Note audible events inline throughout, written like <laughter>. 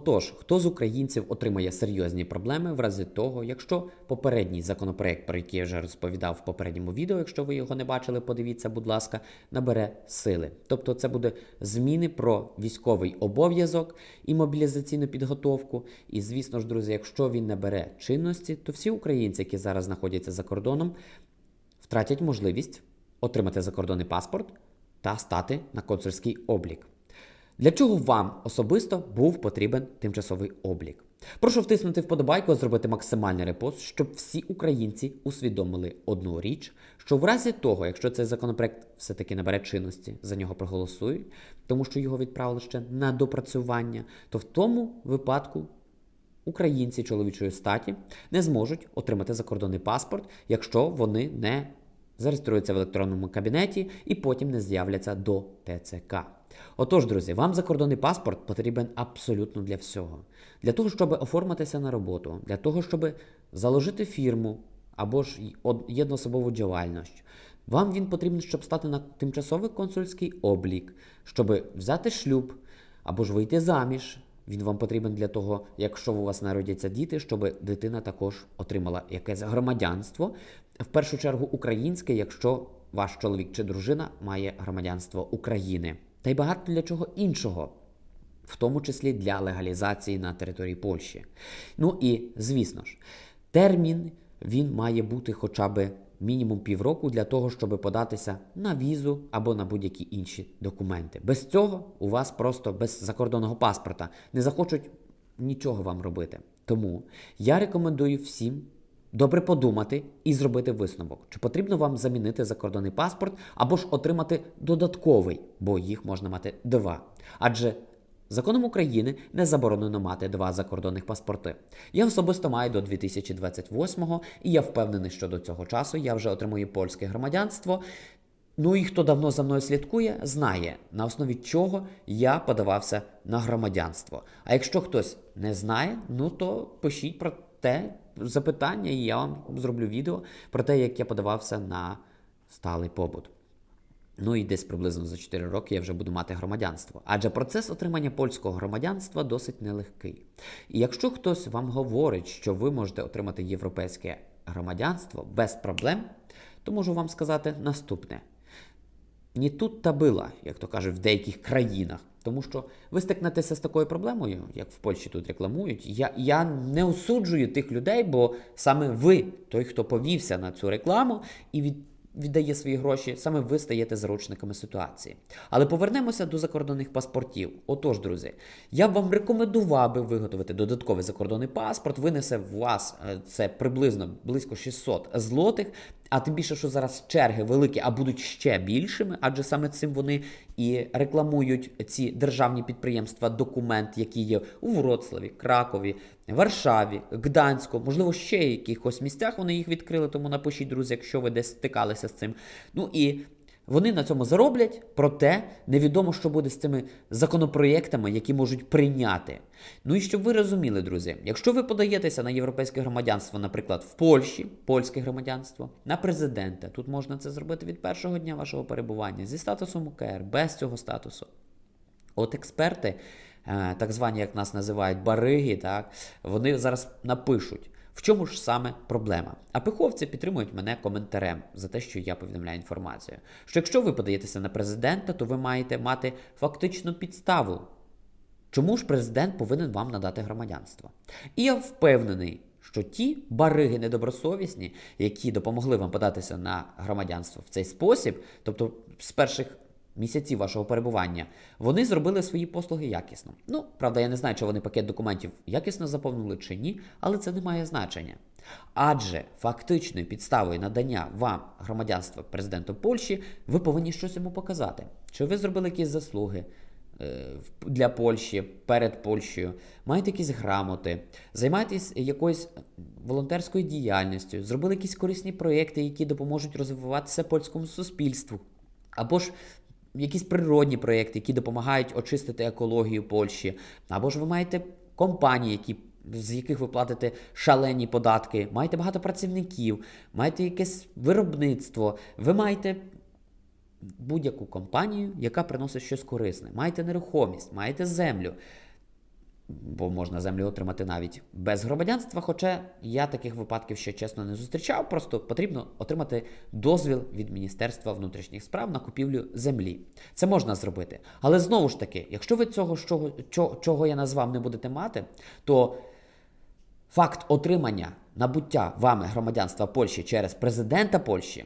Отож, хто з українців отримає серйозні проблеми в разі того, якщо попередній законопроект, про який я вже розповідав в попередньому відео, якщо ви його не бачили, подивіться, будь ласка, набере сили. Тобто, це буде зміни про військовий обов'язок і мобілізаційну підготовку. І звісно ж, друзі, якщо він набере чинності, то всі українці, які зараз знаходяться за кордоном, втратять можливість отримати закордонний паспорт та стати на консульський облік. Для чого вам особисто був потрібен тимчасовий облік? Прошу втиснути вподобайку, зробити максимальний репост, щоб всі українці усвідомили одну річ, що в разі того, якщо цей законопроект все-таки набере чинності, за нього проголосують, тому що його відправили ще на допрацювання, то в тому випадку українці чоловічої статі не зможуть отримати закордонний паспорт, якщо вони не зареєструються в електронному кабінеті і потім не з'являться до ТЦК. Отож, друзі, вам закордонний паспорт потрібен абсолютно для всього. Для того, щоб оформитися на роботу, для того, щоб заложити фірму або ж єдноособову діяльність. Вам він потрібен, щоб стати на тимчасовий консульський облік, щоб взяти шлюб або ж вийти заміж. Він вам потрібен для того, якщо у вас народяться діти, щоб дитина також отримала якесь громадянство. В першу чергу українське, якщо ваш чоловік чи дружина має громадянство України. Та й багато для чого іншого, в тому числі для легалізації на території Польщі. Ну і звісно ж, термін він має бути хоча б мінімум півроку для того, щоб податися на візу або на будь-які інші документи. Без цього у вас просто без закордонного паспорта не захочуть нічого вам робити. Тому я рекомендую всім добре подумати і зробити висновок, чи потрібно вам замінити закордонний паспорт або ж отримати додатковий, бо їх можна мати два. Адже Законом України не заборонено мати два закордонних паспорти. Я особисто маю до 2028-го, і я впевнений, що до цього часу я вже отримую польське громадянство. Ну і хто давно за мною слідкує, знає, на основі чого я подавався на громадянство. А якщо хтось не знає, ну то пишіть про те запитання, і я вам зроблю відео про те, як я подавався на сталий побут. Ну і десь приблизно за 4 роки я вже буду мати громадянство. Адже процес отримання польського громадянства досить нелегкий. І якщо хтось вам говорить, що ви можете отримати європейське громадянство без проблем, то можу вам сказати наступне: ні тут та била, як то кажуть, в деяких країнах. Тому що ви стикнетеся з такою проблемою, як в Польщі тут рекламують. Я, я не осуджую тих людей, бо саме ви, той, хто повівся на цю рекламу і від, віддає свої гроші, саме ви стаєте заручниками ситуації. Але повернемося до закордонних паспортів. Отож, друзі, я б вам рекомендував би виготовити додатковий закордонний паспорт. Винесе в вас е, це приблизно близько 600 злотих. А тим більше, що зараз черги великі, а будуть ще більшими, адже саме цим вони і рекламують ці державні підприємства документ, які є у Вроцлаві, Кракові, Варшаві, Гданську, можливо, ще якихось місцях вони їх відкрили. Тому напишіть, друзі, якщо ви десь стикалися з цим. Ну і вони на цьому зароблять, проте невідомо, що буде з цими законопроєктами, які можуть прийняти. Ну і щоб ви розуміли, друзі, якщо ви подаєтеся на європейське громадянство, наприклад, в Польщі, польське громадянство, на президента, тут можна це зробити від першого дня вашого перебування зі статусом УКР, без цього статусу. От експерти, е, так звані, як нас називають, бариги, так, вони зараз напишуть. В чому ж саме проблема? А пиховці підтримують мене коментарем за те, що я повідомляю інформацію. Що якщо ви подаєтеся на президента, то ви маєте мати фактичну підставу. Чому ж президент повинен вам надати громадянство? І я впевнений, що ті бариги недобросовісні, які допомогли вам податися на громадянство в цей спосіб, тобто з перших місяців вашого перебування, вони зробили свої послуги якісно. Ну, правда, я не знаю, чи вони пакет документів якісно заповнили чи ні, але це не має значення. Адже фактичною підставою надання вам громадянства президенту Польщі, ви повинні щось йому показати. Чи ви зробили якісь заслуги? е, Для Польщі перед Польщею, маєте якісь грамоти, займаєтесь якоюсь волонтерською діяльністю, зробили якісь корисні проєкти, які допоможуть розвиватися польському суспільству, або ж якісь природні проєкти, які допомагають очистити екологію Польщі, або ж ви маєте компанії, які. З яких ви платите шалені податки, маєте багато працівників, маєте якесь виробництво, ви маєте будь-яку компанію, яка приносить щось корисне. Маєте нерухомість, маєте землю. Бо можна землю отримати навіть без громадянства. Хоча я таких випадків ще чесно не зустрічав. Просто потрібно отримати дозвіл від Міністерства внутрішніх справ на купівлю землі. Це можна зробити. Але знову ж таки, якщо ви цього, чого, чого, я назвав, не будете мати, то факт отримання набуття вами громадянства Польщі через президента Польщі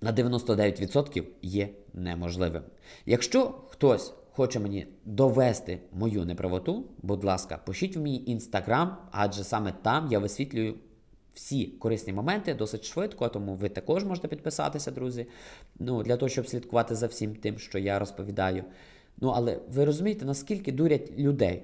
на 99% є неможливим. Якщо хтось хоче мені довести мою неправоту, будь ласка, пишіть в мій інстаграм, адже саме там я висвітлюю всі корисні моменти досить швидко, тому ви також можете підписатися, друзі. Ну, для того, щоб слідкувати за всім тим, що я розповідаю. Ну, але ви розумієте, наскільки дурять людей.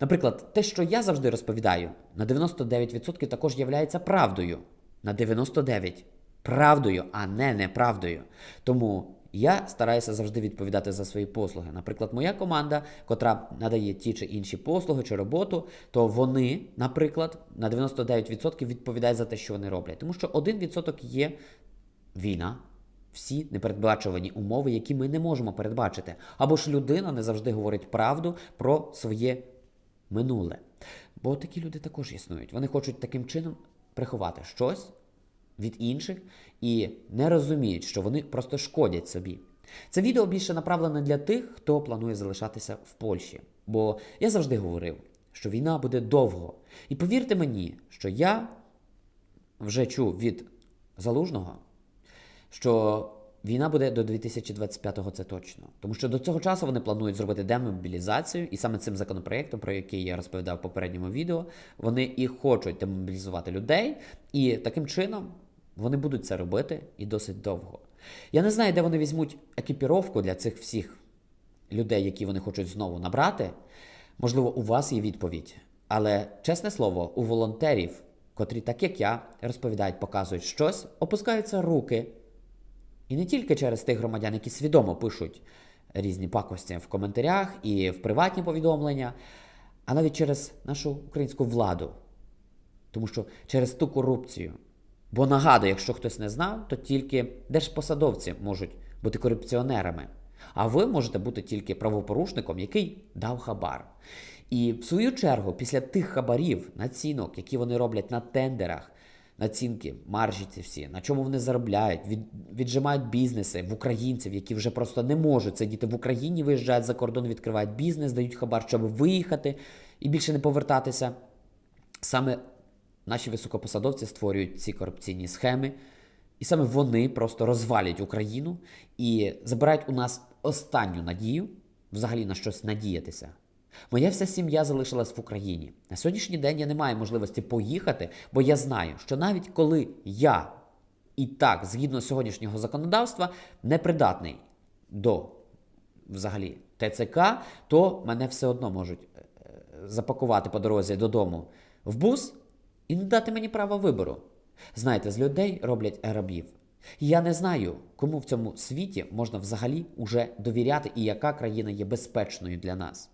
Наприклад, те, що я завжди розповідаю, на 99% також є правдою. На 99% правдою, а не неправдою. Тому я стараюся завжди відповідати за свої послуги. Наприклад, моя команда, котра надає ті чи інші послуги чи роботу, то вони, наприклад, на 99% відповідають за те, що вони роблять. Тому що 1% є війна. Всі непередбачувані умови, які ми не можемо передбачити. Або ж людина не завжди говорить правду про своє минуле. Бо такі люди також існують. Вони хочуть таким чином приховати щось від інших і не розуміють, що вони просто шкодять собі. Це відео більше направлене для тих, хто планує залишатися в Польщі. Бо я завжди говорив, що війна буде довго. І повірте мені, що я вже чув від залужного, що війна буде до 2025-го, це точно. Тому що до цього часу вони планують зробити демобілізацію, і саме цим законопроектом, про який я розповідав в попередньому відео, вони і хочуть демобілізувати людей, і таким чином вони будуть це робити і досить довго. Я не знаю, де вони візьмуть екіпіровку для цих всіх людей, які вони хочуть знову набрати. Можливо, у вас є відповідь. Але, чесне слово, у волонтерів, котрі, так як я, розповідають, показують щось, опускаються руки. І не тільки через тих громадян, які свідомо пишуть різні пакості в коментарях і в приватні повідомлення, а навіть через нашу українську владу. Тому що через ту корупцію. Бо нагадую, якщо хтось не знав, то тільки держпосадовці можуть бути корупціонерами. А ви можете бути тільки правопорушником, який дав хабар. І в свою чергу, після тих хабарів, націнок, які вони роблять на тендерах, націнки, маржі ці всі, на чому вони заробляють, від, віджимають бізнеси в українців, які вже просто не можуть сидіти в Україні, виїжджають за кордон, відкривають бізнес, дають хабар, щоб виїхати і більше не повертатися. Саме наші високопосадовці створюють ці корупційні схеми, і саме вони просто розвалять Україну і забирають у нас останню надію взагалі на щось надіятися. Моя вся сім'я залишилась в Україні. На сьогоднішній день я не маю можливості поїхати, бо я знаю, що навіть коли я і так, згідно сьогоднішнього законодавства, непридатний до взагалі ТЦК, то мене все одно можуть е, запакувати по дорозі додому в бус і не дати мені права вибору. Знаєте, з людей роблять рабів. Я не знаю, кому в цьому світі можна взагалі уже довіряти і яка країна є безпечною для нас.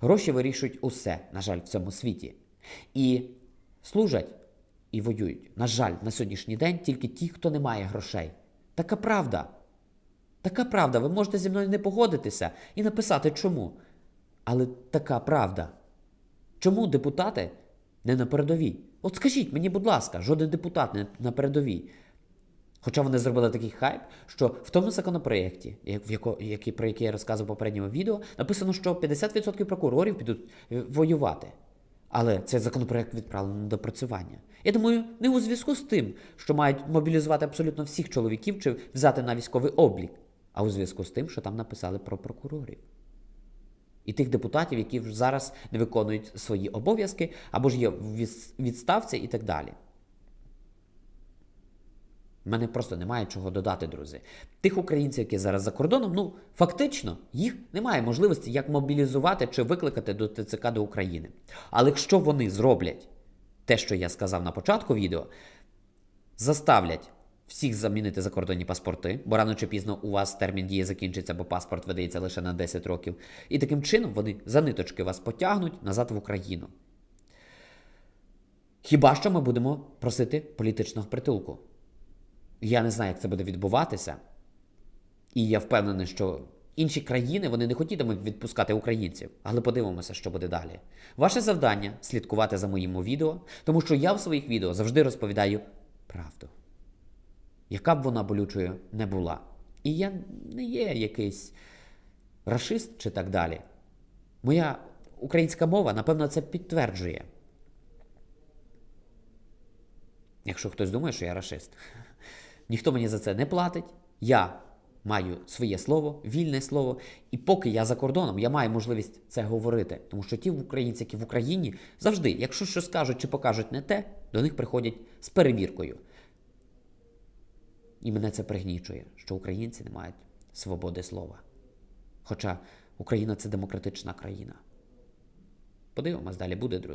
Гроші вирішують усе, на жаль, в цьому світі. І служать і воюють, на жаль, на сьогоднішній день тільки ті, хто не має грошей. Така правда. Така правда. Ви можете зі мною не погодитися і написати чому. Але така правда. Чому депутати не на передовій? От скажіть мені, будь ласка, жоден депутат не на передовій. Хоча вони зробили такий хайп, що в тому законопроєкті, в яко, який, про який я розказував в попередньому відео, написано, що 50% прокурорів підуть е, воювати. Але цей законопроєкт відправлений на допрацювання. Я думаю, не у зв'язку з тим, що мають мобілізувати абсолютно всіх чоловіків чи взяти на військовий облік, а у зв'язку з тим, що там написали про прокурорів. І тих депутатів, які зараз не виконують свої обов'язки, або ж є в відставці і так далі. У мене просто немає чого додати, друзі. Тих українців, які зараз за кордоном, ну фактично їх немає можливості як мобілізувати чи викликати до ТЦК до України. Але якщо вони зроблять те, що я сказав на початку відео, заставлять всіх замінити закордонні паспорти, бо рано чи пізно у вас термін дії закінчиться, бо паспорт видається лише на 10 років. І таким чином вони за ниточки вас потягнуть назад в Україну. Хіба що ми будемо просити політичного притулку? Я не знаю, як це буде відбуватися. І я впевнений, що інші країни вони не хотітимуть відпускати українців. Але подивимося, що буде далі. Ваше завдання слідкувати за моїм відео, тому що я в своїх відео завжди розповідаю правду, яка б вона болючою не була. І я не є якийсь рашист чи так далі. Моя українська мова, напевно, це підтверджує. Якщо хтось думає, що я рашист. <laughs> Ніхто мені за це не платить. Я маю своє слово, вільне слово. І поки я за кордоном, я маю можливість це говорити. Тому що ті українці, які в Україні, завжди, якщо щось скажуть чи покажуть не те, до них приходять з перевіркою. І мене це пригнічує, що українці не мають свободи слова. Хоча Україна це демократична країна. Подивимось, далі буде, друзі.